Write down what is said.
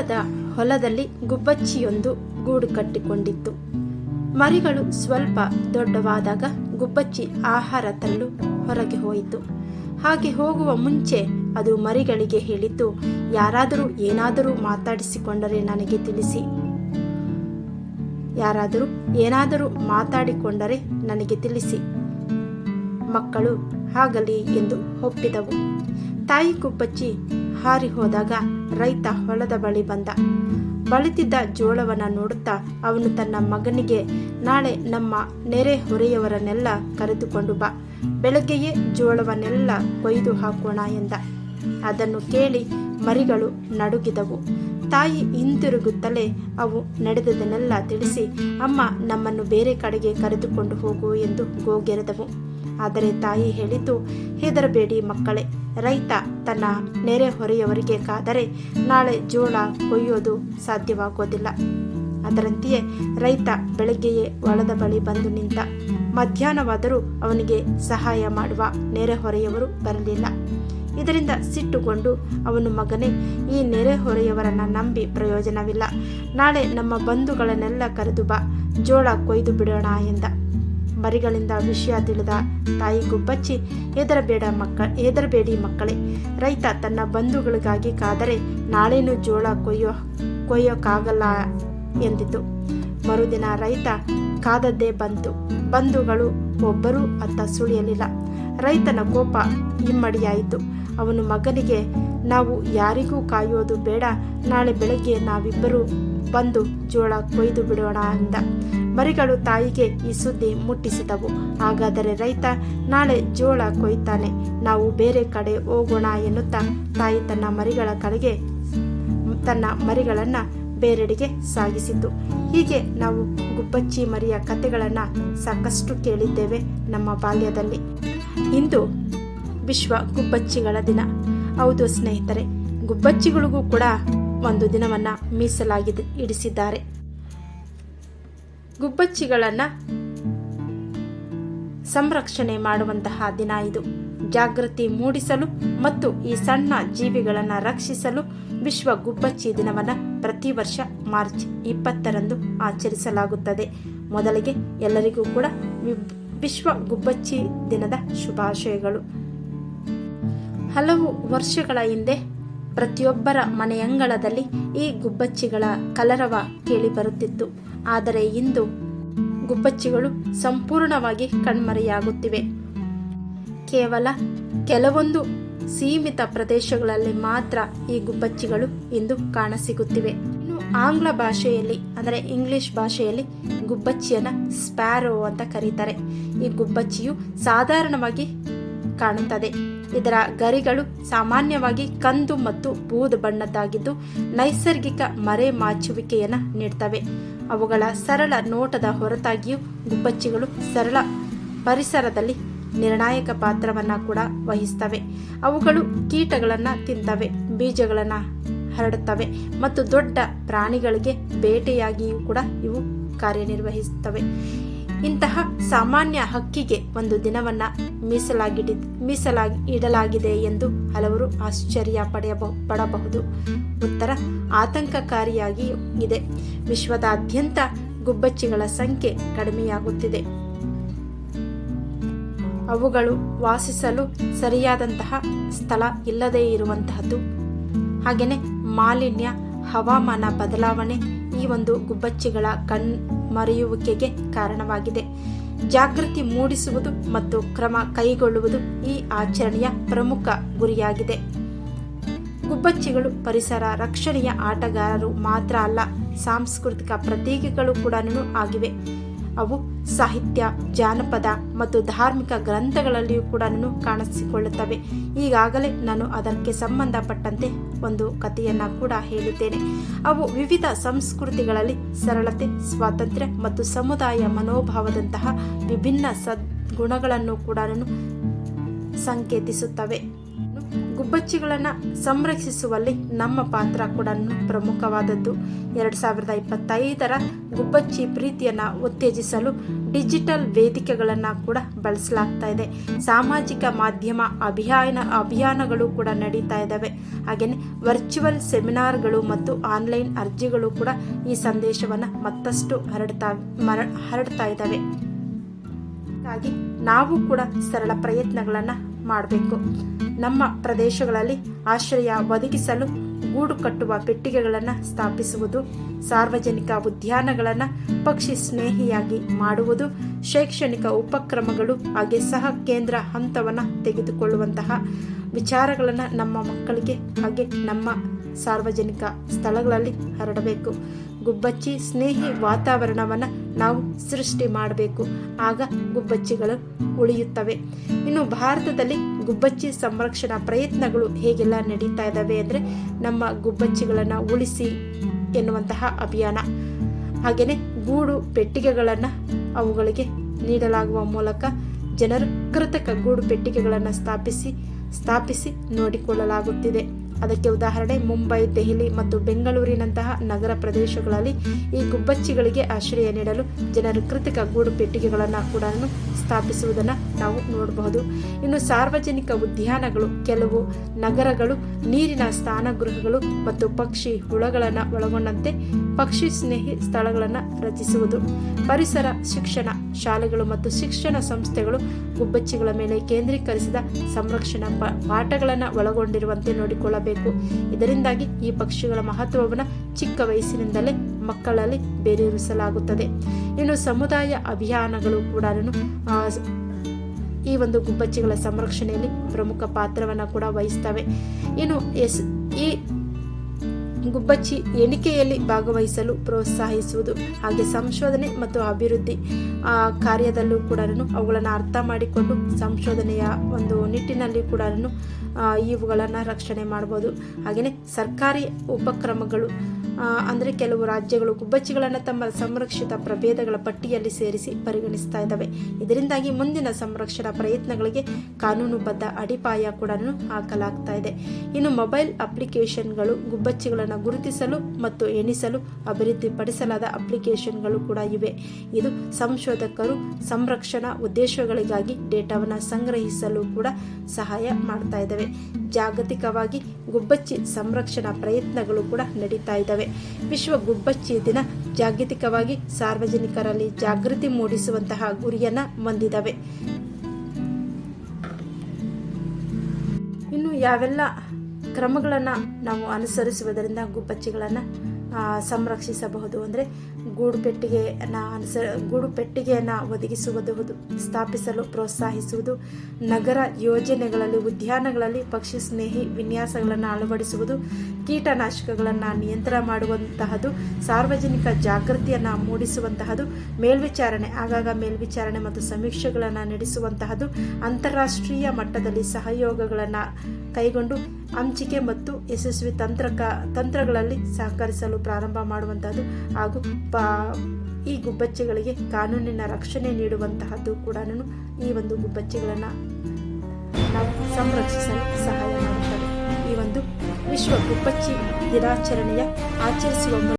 ದೂರದ ಹೊಲದಲ್ಲಿ ಗುಬ್ಬಚ್ಚಿಯೊಂದು ಗೂಡು ಕಟ್ಟಿಕೊಂಡಿತ್ತು. ಮರಿಗಳು ಸ್ವಲ್ಪ ದೊಡ್ಡವಾದಾಗ ಗುಬ್ಬಚ್ಚಿ ಆಹಾರ ತಳ್ಳು ಹೊರಗೆ ಹೋಯಿತು. ಹಾಗೆ ಹೋಗುವ ಮುಂಚೆ ಅದು ಮರಿಗಳಿಗೆ ಹೇಳಿದ್ದು ಯಾರಾದರೂ ಏನಾದರೂ ಮಾತಾಡಿಸಿಕೊಂಡರೆ ನನಗೆ ತಿಳಿಸಿ. ಯಾರಾದರೂ ಏನಾದರೂ ಮಾತಾಡಿಕೊಂಡರೆ ನನಗೆ ತಿಳಿಸಿ. ಮಕ್ಕಳು ಆಗಲಿ ಎಂದು ಒಪ್ಪಿದವು. ತಾಯಿ ಗುಬ್ಬಚ್ಚಿ ಹಾರಿ ಹೋದಾಗ ರೈತ ಹೊಲದ ಬಳಿ ಬಂದ. ಬಳಿತಿದ್ದ ಜೋಳವನ್ನ ನೋಡುತ್ತಾ ಅವನು ತನ್ನ ಮಗನಿಗೆ, ನಾಳೆ ನಮ್ಮ ನೆರೆ ಹೊರೆಯವರನ್ನೆಲ್ಲ ಕರೆದುಕೊಂಡು ಬಾ. ಬೆಳಗ್ಗೆಯೇ ಜೋಳವನ್ನೆಲ್ಲ ಕೊಯ್ದು ಹಾಕೋಣ ಎಂದ. ಅದನ್ನು ಕೇಳಿ ಮರಿಗಳು ನಡುಗಿದವು. ತಾಯಿ ಹಿಂತಿರುಗುತ್ತಲೇ ಅವು ನಡೆದದನ್ನೆಲ್ಲ ತಿಳಿಸಿ, ಅಮ್ಮ, ನಮ್ಮನ್ನು ಬೇರೆ ಕಡೆಗೆ ಕರೆದುಕೊಂಡು ಹೋಗು ಎಂದು ಗೋಗೆರೆದವು. ಆದರೆ ತಾಯಿ ಹೇಳಿದ್ದು, ಹೆದರಬೇಡಿ ಮಕ್ಕಳೇ, ರೈತ ತನ್ನ ನೆರೆಹೊರೆಯವರಿಗೆ ಕಾದರೆ ನಾಳೆ ಜೋಳ ಕೊಯ್ಯೋದು ಸಾಧ್ಯವಾಗೋದಿಲ್ಲ. ಅದರಂತೆಯೇ ರೈತ ಬೆಳಗ್ಗೆಯೇ ಹೊಲದ ಬಳಿ ಬಂದು ನಿಂತ, ಮಧ್ಯಾಹ್ನವಾದರೂ ಅವನಿಗೆ ಸಹಾಯ ಮಾಡುವ ನೆರೆಹೊರೆಯವರು ಬರಲಿಲ್ಲ. ಇದರಿಂದ ಸಿಟ್ಟುಕೊಂಡು ಅವನು, ಮಗನೇ, ಈ ನೆರೆಹೊರೆಯವರನ್ನ ನಂಬಿ ಪ್ರಯೋಜನವಿಲ್ಲ. ನಾಳೆ ನಮ್ಮ ಬಂಧುಗಳನ್ನೆಲ್ಲ ಕರೆದು ಬಾ, ಜೋಳ ಕೊಯ್ದು ಬಿಡೋಣ ಎಂದ. ಮರಿಗಳಿಂದ ವಿಷಯ ತಿಳಿದ ತಾಯಿ ಗುಬ್ಬಚ್ಚಿ ಹೆದರಬೇಡ ಮಕ್ಕ, ಹೆದರಬೇಡಿ ಮಕ್ಕಳೇ. ರೈತ ತನ್ನ ಬಂಧುಗಳಿಗಾಗಿ ಕಾದರೆ ನಾಳೆನೂ ಜೋಳ ಕೊಯ್ಯೋ ಕೊಯ್ಯೋಕ್ಕಾಗಲ್ಲ ಎಂದಿತು. ಮರುದಿನ ರೈತ ಕಾದದ್ದೇ ಬಂತು. ಬಂಧುಗಳು ಒಬ್ಬರೂ ಅತ್ತ ಸುಳಿಯಲಿಲ್ಲ. ರೈತನ ಕೋಪ ಇಮ್ಮಡಿಯಾಯಿತು. ಅವನು ಮಗನಿಗೆ, ನಾವು ಯಾರಿಗೂ ಕಾಯೋದು ಬೇಡ. ನಾಳೆ ಬೆಳಗ್ಗೆ ನಾವಿಬ್ಬರು ಬಂದು ಜೋಳ ಕೊಯ್ದು ಬಿಡೋಣ ಅಂದ. ಮರಿಗಳು ತಾಯಿಗೆ ಈ ಸುದ್ದಿ ಮುಟ್ಟಿಸಿದವು. ಹಾಗಾದರೆ ರೈತ ನಾಳೆ ಜೋಳ ಕೊಯ್ತಾನೆ. ನಾವು ಬೇರೆ ಕಡೆ ಹೋಗೋಣ ಎನ್ನುತ್ತಾ ತಾಯಿ ತನ್ನ ಮರಿಗಳ ಕಡೆಗೆ, ತನ್ನ ಮರಿಗಳನ್ನ ಬೇರೆಡೆಗೆ ಸಾಗಿಸಿತು. ಹೀಗೆ ನಾವು ಗುಬ್ಬಚ್ಚಿ ಮರಿಯ ಕಥೆಗಳನ್ನು ಸಾಕಷ್ಟು ಕೇಳಿದ್ದೇವೆ ನಮ್ಮ ಬಾಲ್ಯದಲ್ಲಿ. ಇಂದು ವಿಶ್ವ ಗುಬ್ಬಚ್ಚಿಗಳ ದಿನ. ಹೌದು ಸ್ನೇಹಿತರೆ, ಗುಬ್ಬಚ್ಚಿಗಳಿಗೂ ಕೂಡ ಒಂದು ದಿನವನ್ನು ಮೀಸಲಾಗಿದೆ ಇಡಿಸಿದ್ದಾರೆ. ಗುಬ್ಬಚ್ಚಿಗಳನ್ನು ಸಂರಕ್ಷಣೆ ಮಾಡುವಂತಹ ದಿನ ಇದು. ಜಾಗೃತಿ ಮೂಡಿಸಲು ಮತ್ತು ಈ ಸಣ್ಣ ಜೀವಿಗಳನ್ನು ರಕ್ಷಿಸಲು ವಿಶ್ವ ಗುಬ್ಬಚ್ಚಿ ದಿನವನ್ನು ಪ್ರತಿ ವರ್ಷ ಮಾರ್ಚ್ ಇಪ್ಪತ್ತರಂದು ಆಚರಿಸಲಾಗುತ್ತದೆ. ಮೊದಲಿಗೆ ಎಲ್ಲರಿಗೂ ಕೂಡ ವಿಶ್ವ ಗುಬ್ಬಚ್ಚಿ ದಿನದ ಶುಭಾಶಯಗಳು. ಹಲವು ವರ್ಷಗಳ ಹಿಂದೆ ಪ್ರತಿಯೊಬ್ಬರ ಮನೆಯಂಗಳದಲ್ಲಿ ಈ ಗುಬ್ಬಚ್ಚಿಗಳ ಕಲರವ ಕೇಳಿಬರುತ್ತಿತ್ತು ಆದರೆ ಇಂದು ಗುಬ್ಬಚ್ಚಿಗಳು ಸಂಪೂರ್ಣವಾಗಿ ಕಣ್ಮರೆಯಾಗುತ್ತಿವೆ. ಕೇವಲ ಕೆಲವೊಂದು ಸೀಮಿತ ಪ್ರದೇಶಗಳಲ್ಲಿ ಮಾತ್ರ ಈ ಗುಬ್ಬಚ್ಚಿಗಳು ಇಂದು ಕಾಣಸಿಗುತ್ತಿವೆ. ಇನ್ನು ಆಂಗ್ಲ ಭಾಷೆಯಲ್ಲಿ, ಅಂದರೆ ಇಂಗ್ಲಿಷ್ ಭಾಷೆಯಲ್ಲಿ ಗುಬ್ಬಚ್ಚಿಯನ್ನ ಸ್ಪ್ಯಾರೋ ಅಂತ ಕರೀತಾರೆ. ಈ ಗುಬ್ಬಚ್ಚಿಯು ಸಾಧಾರಣವಾಗಿ ಕಾಣುತ್ತದೆ. ಇದರ ಗರಿಗಳು ಸಾಮಾನ್ಯವಾಗಿ ಕಂದು ಮತ್ತು ಬೂದು ಬಣ್ಣದ್ದಾಗಿದ್ದು ನೈಸರ್ಗಿಕ ಮರೆ ಮಾಚುವಿಕೆಯನ್ನು ನೀಡ್ತವೆ. ಅವುಗಳ ಸರಳ ನೋಟದ ಹೊರತಾಗಿಯೂ ಗುಬ್ಬಚ್ಚಿಗಳು ಸರಳ ಪರಿಸರದಲ್ಲಿ ನಿರ್ಣಾಯಕ ಪಾತ್ರವನ್ನು ಕೂಡ ವಹಿಸ್ತವೆ. ಅವುಗಳು ಕೀಟಗಳನ್ನು ತಿಂತವೆ, ಬೀಜಗಳನ್ನು ಹರಡುತ್ತವೆ ಮತ್ತು ದೊಡ್ಡ ಪ್ರಾಣಿಗಳಿಗೆ ಬೇಟೆಯಾಗಿಯೂ ಕೂಡ ಇವು ಕಾರ್ಯನಿರ್ವಹಿಸುತ್ತವೆ. ಇಂತಹ ಸಾಮಾನ್ಯ ಹಕ್ಕಿಗೆ ಒಂದು ದಿನವನ್ನ ಮೀಸಲಾಗಿಡಿ ಮೀಸಲಾಗಿ ಇಡಲಾಗಿದೆ ಎಂದು ಹಲವರು ಆಶ್ಚರ್ಯ ಪಡೆಯಬಹು ಪಡಬಹುದು. ಉತ್ತರ ಆತಂಕಕಾರಿಯಾಗಿ ಇದೆ. ವಿಶ್ವದಾದ್ಯಂತ ಗುಬ್ಬಚ್ಚಿಗಳ ಸಂಖ್ಯೆ ಕಡಿಮೆಯಾಗುತ್ತಿದೆ. ಅವುಗಳು ವಾಸಿಸಲು ಸರಿಯಾದಂತಹ ಸ್ಥಳ ಇಲ್ಲದೇ ಇರುವಂತಹದ್ದು. ಹಾಗೆಯೇ ಮಾಲಿನ್ಯ, ಹವಾಮಾನ ಬದಲಾವಣೆ ಈ ಒಂದು ಗುಬ್ಬಚ್ಚಿಗಳ ಕಣ್ ಮರೆಯುವಿಕೆಗೆ ಕಾರಣವಾಗಿದೆ. ಜಾಗೃತಿ ಮೂಡಿಸುವುದು ಮತ್ತು ಕ್ರಮ ಕೈಗೊಳ್ಳುವುದು ಈ ಆಚರಣೆಯ ಪ್ರಮುಖ ಗುರಿಯಾಗಿದೆ. ಗುಬ್ಬಚ್ಚಿಗಳು ಪರಿಸರ ರಕ್ಷಣೆಯ ಆಟಗಾರರು ಮಾತ್ರ ಅಲ್ಲ, ಸಾಂಸ್ಕೃತಿಕ ಪ್ರತೀಕಗಳು ಕೂಡ ಆಗಿವೆ. ಅವು ಸಾಹಿತ್ಯ, ಜಾನಪದ ಮತ್ತು ಧಾರ್ಮಿಕ ಗ್ರಂಥಗಳಲ್ಲಿಯೂ ಕೂಡ ಕಾಣಿಸಿಕೊಳ್ಳುತ್ತವೆ. ಈಗಾಗಲೇ ನಾನು ಅದಕ್ಕೆ ಸಂಬಂಧಪಟ್ಟಂತೆ ಒಂದು ಕಥೆಯನ್ನ ಕೂಡ ಹೇಳಿದ್ದೇನೆ. ಅವು ವಿವಿಧ ಸಂಸ್ಕೃತಿಗಳಲ್ಲಿ ಸರಳತೆ, ಸ್ವಾತಂತ್ರ್ಯ ಮತ್ತು ಸಮುದಾಯ ಮನೋಭಾವದಂತಹ ವಿಭಿನ್ನ ಸದ್ಗುಣಗಳನ್ನು ಕೂಡ ಸಂಕೇತಿಸುತ್ತವೆ. ಗುಬ್ಬಚ್ಚಿಗಳನ್ನು ಸಂರಕ್ಷಿಸುವಲ್ಲಿ ನಮ್ಮ ಪಾತ್ರ ಕೂಡ ಪ್ರಮುಖವಾದದ್ದು. ಎರಡು ಸಾವಿರದ ಇಪ್ಪತ್ತೈದರ ಗುಬ್ಬಚ್ಚಿ ಪ್ರೀತಿಯನ್ನು ಉತ್ತೇಜಿಸಲು ಡಿಜಿಟಲ್ ವೇದಿಕೆಗಳನ್ನು ಕೂಡ ಬಳಸಲಾಗ್ತಾ ಇದೆ. ಸಾಮಾಜಿಕ ಮಾಧ್ಯಮ ಅಭಿಯಾನ, ಅಭಿಯಾನಗಳು ಕೂಡ ನಡೀತಾ ಇದ್ದಾವೆ ಹಾಗೆಯೇ ವರ್ಚುವಲ್ ಸೆಮಿನಾರ್ಗಳು ಮತ್ತು ಆನ್ಲೈನ್ ಅರ್ಜಿಗಳು ಕೂಡ ಈ ಸಂದೇಶವನ್ನು ಮತ್ತಷ್ಟು ಹರಡ್ತಾ, ಮರ, ಹರಡ್ತಾ ಇದ್ದಾವೆ ಹಾಗಾಗಿ ನಾವು ಕೂಡ ಸರಳ ಪ್ರಯತ್ನಗಳನ್ನು ಮಾಡಬೇಕು. ನಮ್ಮ ಪ್ರದೇಶಗಳಲ್ಲಿ ಆಶ್ರಯ ಒದಗಿಸಲು ಗೂಡು ಕಟ್ಟುವ ಪೆಟ್ಟಿಗೆಗಳನ್ನು ಸ್ಥಾಪಿಸುವುದು, ಸಾರ್ವಜನಿಕ ಉದ್ಯಾನಗಳನ್ನು ಪಕ್ಷಿ ಸ್ನೇಹಿಯಾಗಿ ಮಾಡುವುದು, ಶೈಕ್ಷಣಿಕ ಉಪಕ್ರಮಗಳು ಹಾಗೆ ಸಹ ಕೇಂದ್ರ ಹಂತವನ್ನು ತೆಗೆದುಕೊಳ್ಳುವಂತಹ ವಿಚಾರಗಳನ್ನು ನಮ್ಮ ಮಕ್ಕಳಿಗೆ ಹಾಗೆ ನಮ್ಮ ಸಾರ್ವಜನಿಕ ಸ್ಥಳಗಳಲ್ಲಿ ಹರಡಬೇಕು. ಗುಬ್ಬಚ್ಚಿ ಸ್ನೇಹಿ ವಾತಾವರಣವನ್ನು ನಾವು ಸೃಷ್ಟಿ ಮಾಡಬೇಕು. ಆಗ ಗುಬ್ಬಚ್ಚಿಗಳು ಉಳಿಯುತ್ತವೆ. ಇನ್ನು ಭಾರತದಲ್ಲಿ ಗುಬ್ಬಚ್ಚಿ ಸಂರಕ್ಷಣಾ ಪ್ರಯತ್ನಗಳು ಹೇಗೆಲ್ಲ ನಡೀತಾ ಇದ್ದಾವೆ ಅಂದರೆ ನಮ್ಮ ಗುಬ್ಬಚ್ಚಿಗಳನ್ನು ಉಳಿಸಿ ಎನ್ನುವಂತಹ ಅಭಿಯಾನ. ಹಾಗೆಯೇ ಗೂಡು ಪೆಟ್ಟಿಗೆಗಳನ್ನು ಅವುಗಳಿಗೆ ನೀಡಲಾಗುವ ಮೂಲಕ ಜನರು ಕೃತಕ ಗೂಡು ಪೆಟ್ಟಿಗೆಗಳನ್ನು ಸ್ಥಾಪಿಸಿ ಸ್ಥಾಪಿಸಿ ನೋಡಿಕೊಳ್ಳಲಾಗುತ್ತಿದೆ. ಅದಕ್ಕೆ ಉದಾಹರಣೆ ಮುಂಬೈ, ದೆಹಲಿ ಮತ್ತು ಬೆಂಗಳೂರಿನಂತಹ ನಗರ ಪ್ರದೇಶಗಳಲ್ಲಿ ಈ ಗುಬ್ಬಚ್ಚಿಗಳಿಗೆ ಆಶ್ರಯ ನೀಡಲು ಜನರು ಕೃತಕ ಗೂಡು ಪೆಟ್ಟಿಗೆಗಳನ್ನು ಕೂಡ ಸ್ಥಾಪಿಸುವುದನ್ನು ನಾವು ನೋಡಬಹುದು. ಇನ್ನು ಸಾರ್ವಜನಿಕ ಉದ್ಯಾನಗಳು, ಕೆಲವು ನಗರಗಳು, ನೀರಿನ ಸ್ಥಾನ ಗೃಹಗಳು ಮತ್ತು ಪಕ್ಷಿ ಹುಳಗಳನ್ನು ಒಳಗೊಂಡಂತೆ ಪಕ್ಷಿ ಸ್ನೇಹಿ ಸ್ಥಳಗಳನ್ನು ರಚಿಸುವುದು. ಪರಿಸರ ಶಿಕ್ಷಣ ಶಾಲೆಗಳು ಮತ್ತು ಶಿಕ್ಷಣ ಸಂಸ್ಥೆಗಳು ಗುಬ್ಬಚ್ಚಿಗಳ ಮೇಲೆ ಕೇಂದ್ರೀಕರಿಸಿದ ಸಂರಕ್ಷಣಾ ಪಾಠಗಳನ್ನು ಒಳಗೊಂಡಿರುವಂತೆ ನೋಡಿಕೊಳ್ಳಬೇಕು. ಇದರಿಂದಾಗಿ ಈ ಪಕ್ಷಿಗಳ ಮಹತ್ವವನ್ನು ಚಿಕ್ಕ ವಯಸ್ಸಿನಿಂದಲೇ ಮಕ್ಕಳಲ್ಲಿ ಬೇರೂರಿಸಲಾಗುತ್ತದೆ. ಇನ್ನು ಸಮುದಾಯ ಅಭಿಯಾನಗಳು ಕೂಡ ಈ ಒಂದು ಗುಬ್ಬಚ್ಚಿಗಳ ಸಂರಕ್ಷಣೆಯಲ್ಲಿ ಪ್ರಮುಖ ಪಾತ್ರವನ್ನು ಕೂಡ ವಹಿಸ್ತವೆ. ಇನ್ನು ಎಸ್, ಈ ಗುಬ್ಬಚ್ಚಿ ಎಣಿಕೆಯಲ್ಲಿ ಭಾಗವಹಿಸಲು ಪ್ರೋತ್ಸಾಹಿಸುವುದು ಹಾಗೆ ಸಂಶೋಧನೆ ಮತ್ತು ಅಭಿವೃದ್ಧಿ ಕಾರ್ಯದಲ್ಲೂ ಕೂಡ ಅವುಗಳನ್ನು ಅರ್ಥ ಮಾಡಿಕೊಂಡು ಸಂಶೋಧನೆಯ ಒಂದು ನಿಟ್ಟಿನಲ್ಲಿ ಕೂಡ ಇವುಗಳನ್ನು ರಕ್ಷಣೆ ಮಾಡ್ಬೋದು. ಹಾಗೆಯೇ ಸರ್ಕಾರಿ ಉಪಕ್ರಮಗಳು ಅಂದರೆ ಕೆಲವು ರಾಜ್ಯಗಳು ಗುಬ್ಬಚ್ಚಿಗಳನ್ನು ತಮ್ಮ ಸಂರಕ್ಷಿತ ಪ್ರಭೇದಗಳ ಪಟ್ಟಿಯಲ್ಲಿ ಸೇರಿಸಿ ಪರಿಗಣಿಸ್ತಾ ಇದ್ದಾವೆ. ಇದರಿಂದಾಗಿ ಮುಂದಿನ ಸಂರಕ್ಷಣಾ ಪ್ರಯತ್ನಗಳಿಗೆ ಕಾನೂನುಬದ್ಧ ಅಡಿಪಾಯ ಕೂಡ ಹಾಕಲಾಗ್ತಾ ಇದೆ. ಇನ್ನು ಮೊಬೈಲ್ ಅಪ್ಲಿಕೇಶನ್ಗಳು ಗುಬ್ಬಚ್ಚಿಗಳನ್ನು ಗುರುತಿಸಲು ಮತ್ತು ಎಣಿಸಲು ಅಭಿವೃದ್ಧಿಪಡಿಸಲಾದ ಅಪ್ಲಿಕೇಶನ್ಗಳು ಕೂಡ ಇವೆ. ಇದು ಸಂಶೋಧಕರು ಸಂರಕ್ಷಣಾ ಉದ್ದೇಶಗಳಿಗಾಗಿ ಡೇಟಾವನ್ನು ಸಂಗ್ರಹಿಸಲು ಕೂಡ ಸಹಾಯ ಮಾಡ್ತಾ ಇದ್ದಾವೆ. ಜಾಗತಿಕವಾಗಿ ಗುಬ್ಬಚ್ಚಿ ಸಂರಕ್ಷಣಾ ಪ್ರಯತ್ನಗಳು ಕೂಡ ನಡೀತಾ ಇದ್ದಾವೆ. ವಿಶ್ವ ಗುಬ್ಬಚ್ಚಿ ದಿನ ಜಾಗತಿಕವಾಗಿ ಸಾರ್ವಜನಿಕರಲ್ಲಿ ಜಾಗೃತಿ ಮೂಡಿಸುವಂತಹ ಗುರಿಯನ್ನು ಹೊಂದಿದವೆ ಇನ್ನು ಯಾವೆಲ್ಲ ಕ್ರಮಗಳನ್ನು ನಾವು ಅನುಸರಿಸುವುದರಿಂದ ಗುಬ್ಬಚ್ಚಿಗಳನ್ನು ಸಂರಕ್ಷಿಸಬಹುದು ಅಂದರೆ ಗೂಡು ಪೆಟ್ಟಿಗೆಯನ್ನು ಅನುಸ ಗೂಡು ಪೆಟ್ಟಿಗೆಯನ್ನು ಒದಗಿಸುವುದು, ಸ್ಥಾಪಿಸಲು, ಪ್ರೋತ್ಸಾಹಿಸುವುದು, ನಗರ ಯೋಜನೆಗಳಲ್ಲಿ, ಉದ್ಯಾನಗಳಲ್ಲಿ ಪಕ್ಷಿ ಸ್ನೇಹಿ ವಿನ್ಯಾಸಗಳನ್ನು ಅಳವಡಿಸುವುದು, ಕೀಟನಾಶಕಗಳನ್ನು ನಿಯಂತ್ರಣ ಮಾಡುವಂತಹದ್ದು, ಸಾರ್ವಜನಿಕ ಜಾಗೃತಿಯನ್ನು ಮೂಡಿಸುವಂತಹದ್ದು, ಮೇಲ್ವಿಚಾರಣೆ, ಆಗಾಗ ಮೇಲ್ವಿಚಾರಣೆ ಮತ್ತು ಸಮೀಕ್ಷೆಗಳನ್ನು ನಡೆಸುವಂತಹದ್ದು, ಅಂತಾರಾಷ್ಟ್ರೀಯ ಮಟ್ಟದಲ್ಲಿ ಸಹಯೋಗಗಳನ್ನು ಕೈಗೊಂಡು ಹಂಚಿಕೆ ಮತ್ತು ಯಶಸ್ವಿ ತಂತ್ರಕ, ತಂತ್ರಗಳಲ್ಲಿ ಸಹಕರಿಸಲು ಪ್ರಾರಂಭ ಮಾಡುವಂತಹದ್ದು ಹಾಗೂ ಪಾ, ಈ ಗುಬ್ಬಚ್ಚಿಗಳಿಗೆ ಕಾನೂನಿನ ರಕ್ಷಣೆ ನೀಡುವಂತಹದ್ದು ಕೂಡ ಈ ಒಂದು ಗುಬ್ಬಚ್ಚಿಗಳನ್ನು ನಾವು ಸಂರಕ್ಷಿಸಲು ಸಹಾಯ ಮಾಡುತ್ತದೆ. ಈ ಒಂದು ವಿಶ್ವ ಗುಬ್ಬಚ್ಚಿ ದಿನಾಚರಣೆಯ ಆಚರಿಸುವ